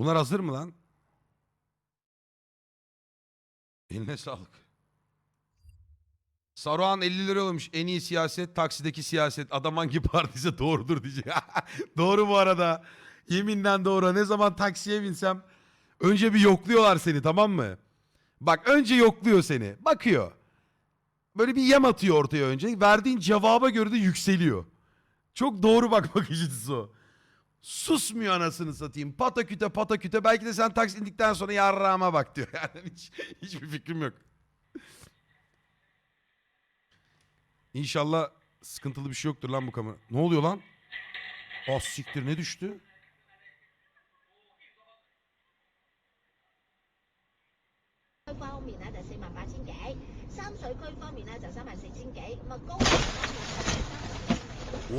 Bunlar hazır mı lan? Eline sağlık. Saruhan 50 lira olmuş. En iyi siyaset taksideki siyaset. Adam hangi partiyse doğrudur diyecek. doğru bu arada. Yeminden doğru. Ne zaman taksiye binsem önce bir yokluyorlar seni tamam mı? Bak önce yokluyor seni. Bakıyor. Böyle bir yem atıyor ortaya önce. Verdiğin cevaba göre de yükseliyor. Çok doğru bak bakış açısı o. Susmuyor anasını satayım. Pataküte pataküte. Belki de sen taksi indikten sonra yarrağıma bak diyor. Yani hiç, hiçbir fikrim yok. İnşallah sıkıntılı bir şey yoktur lan bu kamera. Ne oluyor lan? Ah siktir ne düştü?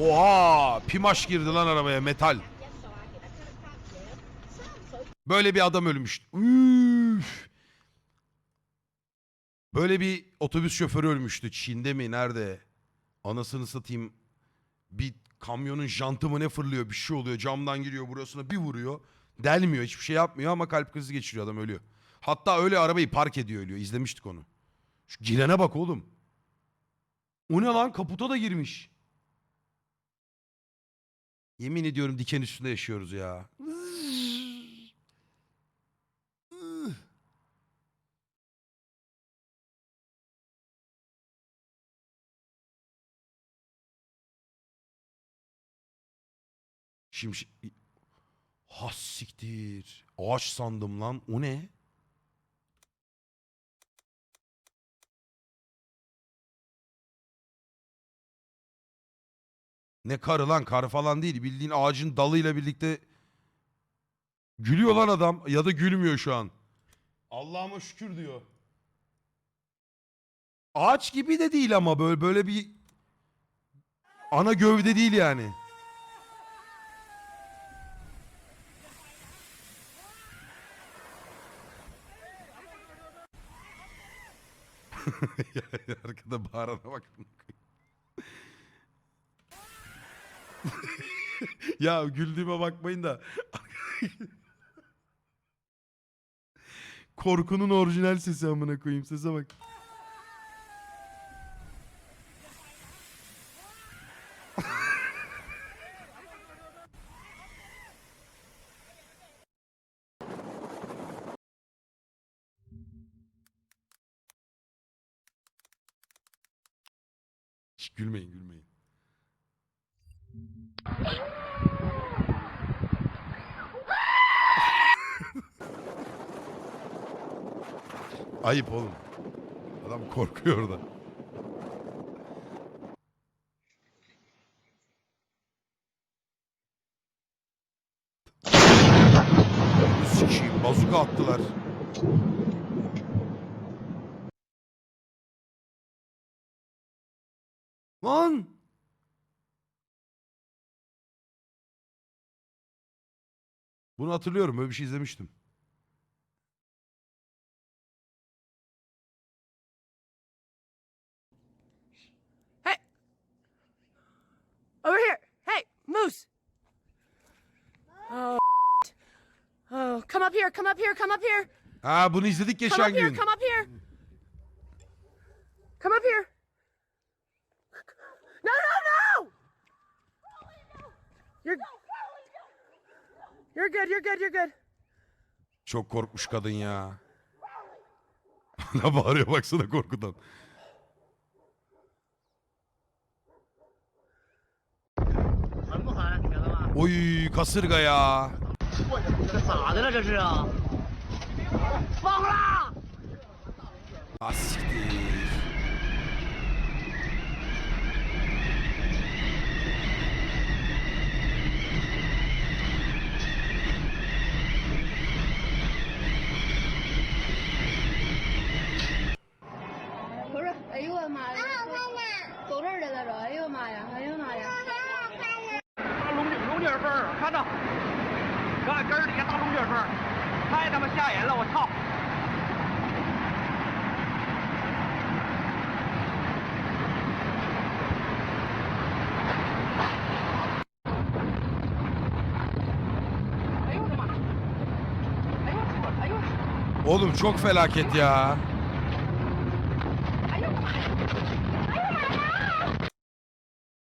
Oha! Pimaş girdi lan arabaya metal. Böyle bir adam ölmüş. Üf. Böyle bir otobüs şoförü ölmüştü. Çin'de mi? Nerede? Anasını satayım. Bir kamyonun jantı mı ne fırlıyor? Bir şey oluyor. Camdan giriyor burasına bir vuruyor. Delmiyor. Hiçbir şey yapmıyor ama kalp krizi geçiriyor adam ölüyor. Hatta öyle arabayı park ediyor ölüyor. İzlemiştik onu. Şu girene bak oğlum. O ne lan? Kaputa da girmiş. Yemin ediyorum diken üstünde yaşıyoruz ya. Şimşek... Has siktir. Ağaç sandım lan. O ne? Ne karı lan? Kar falan değil. Bildiğin ağacın dalıyla birlikte gülüyor lan adam ya da gülmüyor şu an. Allah'ıma şükür diyor. Ağaç gibi de değil ama böyle böyle bir ana gövde değil yani. Arkada bağırana bak. ya güldüğüme bakmayın da. Korkunun orijinal sesi amına koyayım sese bak. Hiç gülmeyin gülmeyin. Ayıp oğlum. Adam korkuyor orada. Sikiyim bazuka attılar. Lan! Bunu hatırlıyorum. Böyle bir şey izlemiştim. Over here! Hey, Moose! Oh, oh, come up here, come up here, come up here! Ha bunu izledik Come geçen up here, gün. come up here! Come up here! You're, you're good, you're good, you're good. Çok korkmuş kadın ya. Bana bağırıyor baksana korkudan. Oy kasırga ya. Ah siktir. 了！我操！哎呦我的妈！ Oğlum çok felaket ya.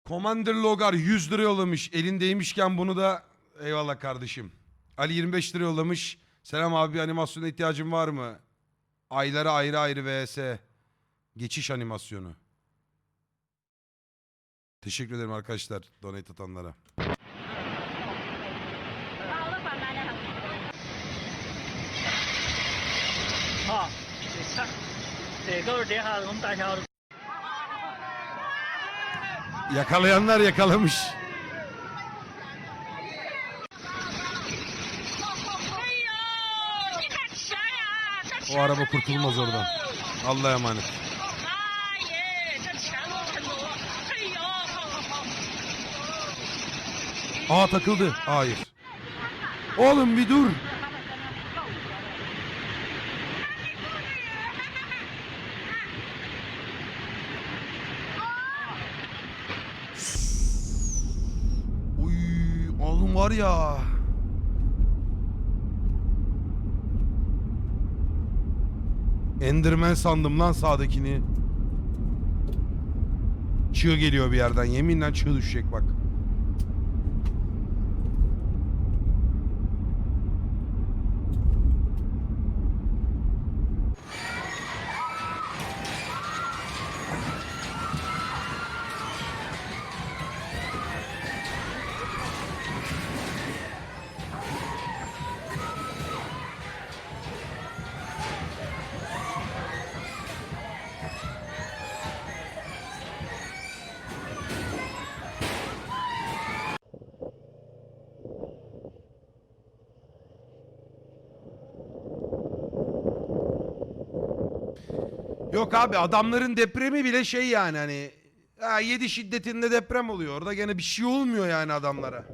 Commander Logar 100 lira yollamış. Elindeymişken bunu da eyvallah kardeşim. Ali 25 lira yollamış. Selam abi bir animasyona ihtiyacın var mı? Aylara ayrı ayrı vs. Geçiş animasyonu. Teşekkür ederim arkadaşlar donate atanlara. tại sao Yakalayanlar yakalamış. O araba kurtulmaz oradan. Allah'a emanet. Aa takıldı. Hayır. Oğlum bir dur. Uy, oğlum var ya. Enderman sandım lan sağdakini. Çığ geliyor bir yerden. Yeminle çığ düşecek bak. Yok abi adamların depremi bile şey yani hani ha, 7 şiddetinde deprem oluyor. Orada gene bir şey olmuyor yani adamlara.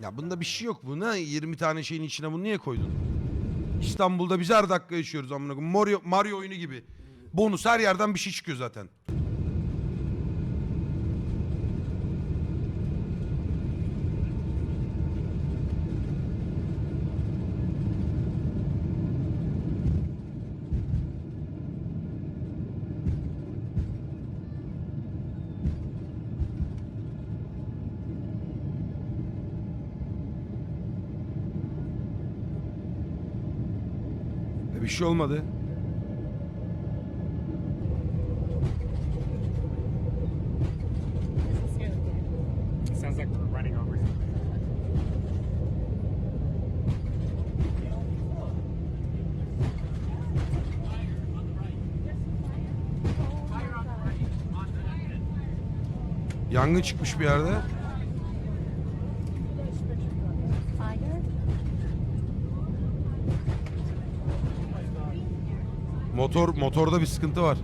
Ya bunda bir şey yok. Buna 20 tane şeyin içine bunu niye koydun? İstanbul'da biz her dakika yaşıyoruz amına. Mario, Mario oyunu gibi. Bonus her yerden bir şey çıkıyor zaten. Bir şey olmadı. sounds like we're running over Yangın çıkmış bir yerde. Motor motorda bir sıkıntı var.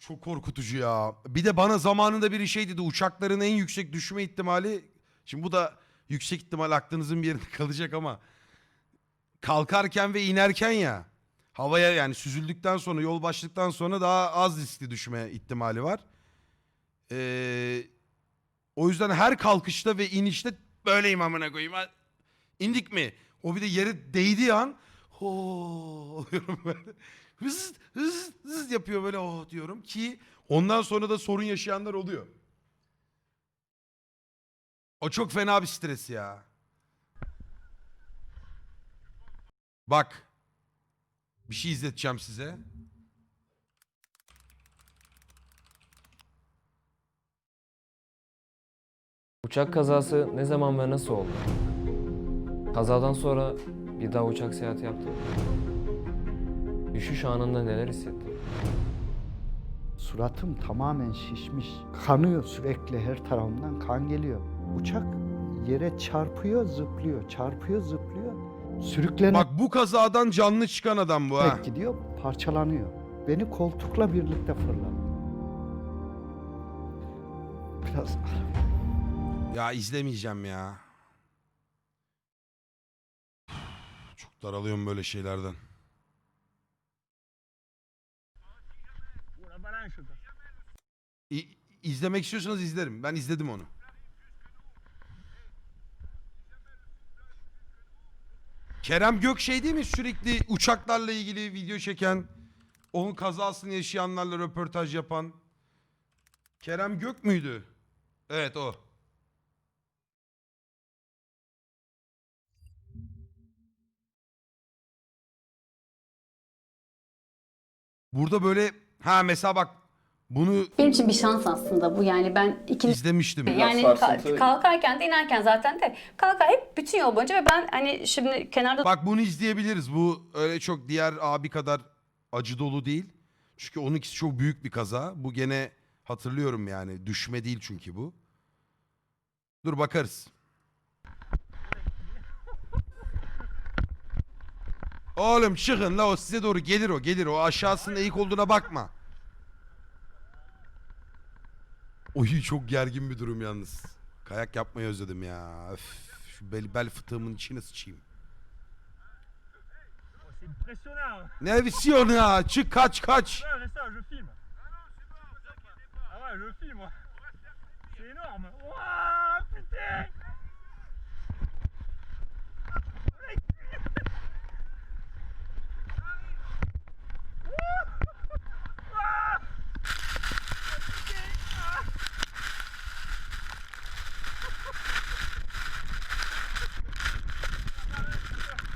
Çok korkutucu ya. Bir de bana zamanında biri şey dedi uçakların en yüksek düşme ihtimali. Şimdi bu da yüksek ihtimal aklınızın bir yerinde kalacak ama kalkarken ve inerken ya havaya yani süzüldükten sonra yol başladıktan sonra daha az riskli düşme ihtimali var. Ee, o yüzden her kalkışta ve inişte böyleyim amına koyayım. İndik mi? O bir de yere değdiği an ho oluyorum böyle. Hız hız hız yapıyor böyle oh diyorum ki ondan sonra da sorun yaşayanlar oluyor. O çok fena bir stres ya. Bak. Bir şey izleteceğim size. Uçak kazası ne zaman ve nasıl oldu? Kazadan sonra bir daha uçak seyahati yaptım. Düşüş anında neler hissettin? Suratım tamamen şişmiş. Kanıyor sürekli her tarafımdan kan geliyor. Uçak yere çarpıyor, zıplıyor, çarpıyor, zıplıyor. Sürüklenerek Bak bu kazadan canlı çıkan adam bu ha. gidiyor, parçalanıyor. Beni koltukla birlikte fırlattı. Biraz Ya izlemeyeceğim ya. Çok daralıyorum böyle şeylerden. İ- izlemek istiyorsanız izlerim. Ben izledim onu. Kerem Gök şey değil mi sürekli uçaklarla ilgili video çeken, onun kazasını yaşayanlarla röportaj yapan. Kerem Gök müydü? Evet o. Burada böyle ha mesela bak bunu Benim için bir şans aslında bu yani ben ikinci izlemiştim. yani ka- kalkarken de inerken zaten de kalkar hep bütün yol boyunca ve ben hani şimdi kenarda Bak bunu izleyebiliriz. Bu öyle çok diğer abi kadar acı dolu değil. Çünkü onunkisi çok büyük bir kaza. Bu gene hatırlıyorum yani. Düşme değil çünkü bu. Dur bakarız. Oğlum çıkın la o size doğru gelir o gelir o aşağısında eğik olduğuna bakma. Oy çok gergin bir durum yalnız. Kayak yapmayı özledim ya. Öf, şu bel, bel fıtığımın içine sıçayım. Ne vizyonu ya? Çık kaç kaç.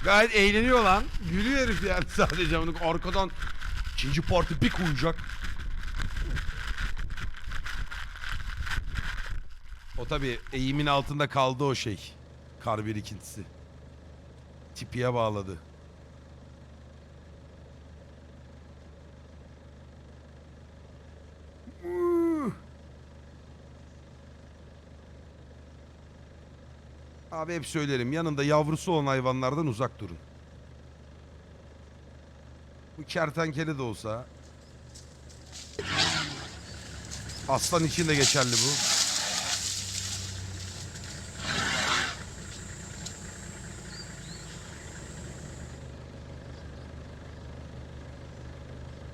Gayet eğleniyor lan. Gülüyor herif yani sadece. Onu arkadan ikinci parti bir koyacak. O tabi eğimin altında kaldı o şey. Kar birikintisi. Tipiye bağladı. Abi hep söylerim yanında yavrusu olan hayvanlardan uzak durun. Bu kertenkele de olsa. Aslan için de geçerli bu.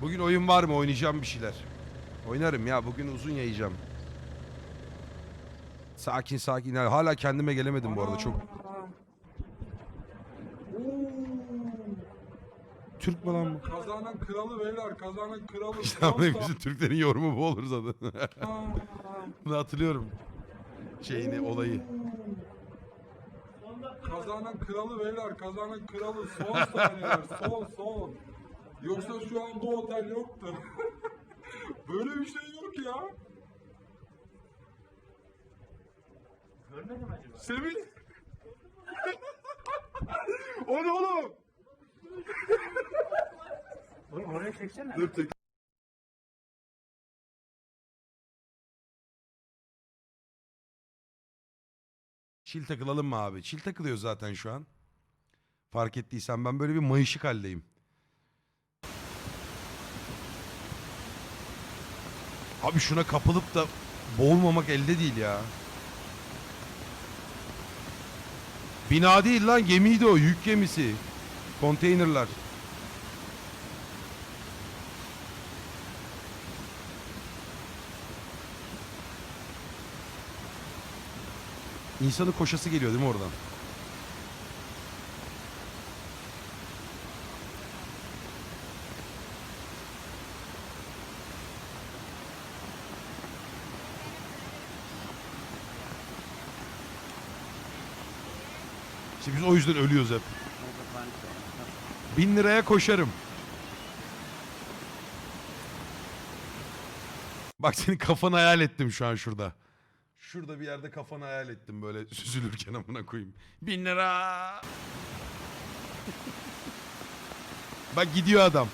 Bugün oyun var mı? Oynayacağım bir şeyler. Oynarım ya. Bugün uzun yayacağım. Sakin sakin. Yani Hala kendime gelemedim bu arada çok. Türk mü lan bu? Kazanın kralı beyler, kazanın kralı. İşte bizim Türklerin yorumu bu olur zaten. Bunu hatırlıyorum. Şeyini, olayı. Kazanın kralı beyler, kazanın kralı. Son saniyeler, son son. Yoksa şu an bu otel yoktu. Böyle bir şey yok ya. Görmedim acaba. Semih. o ne oğlum? Oğlum oraya çeksene. Dur tek. Çil takılalım mı abi? Çil takılıyor zaten şu an. Fark ettiysen ben böyle bir mayışık haldeyim. Abi şuna kapılıp da boğulmamak elde değil ya. Bina değil lan gemiydi o yük gemisi. Konteynerlar. İnsanın koşası geliyor değil mi oradan? O yüzden ölüyoruz hep. Bin liraya koşarım. Bak senin kafanı hayal ettim şu an şurada. Şurada bir yerde kafanı hayal ettim böyle süzülürken amına koyayım. Bin lira. Bak gidiyor adam.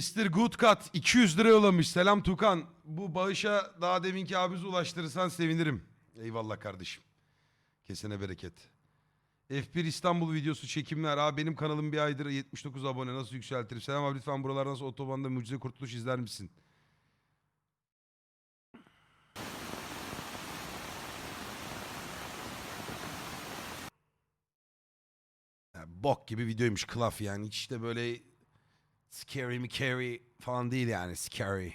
Mr. Goodcut 200 lira yollamış. Selam Tukan. Bu bağışa daha deminki abimize ulaştırırsan sevinirim. Eyvallah kardeşim. Kesene bereket. F1 İstanbul videosu çekimler. Abi benim kanalım bir aydır 79 abone nasıl yükseltirim? Selam abi lütfen buralar nasıl otobanda mucize kurtuluş izler misin? Ya, bok gibi videoymuş klaf yani hiç de böyle scary mi carry falan değil yani scary.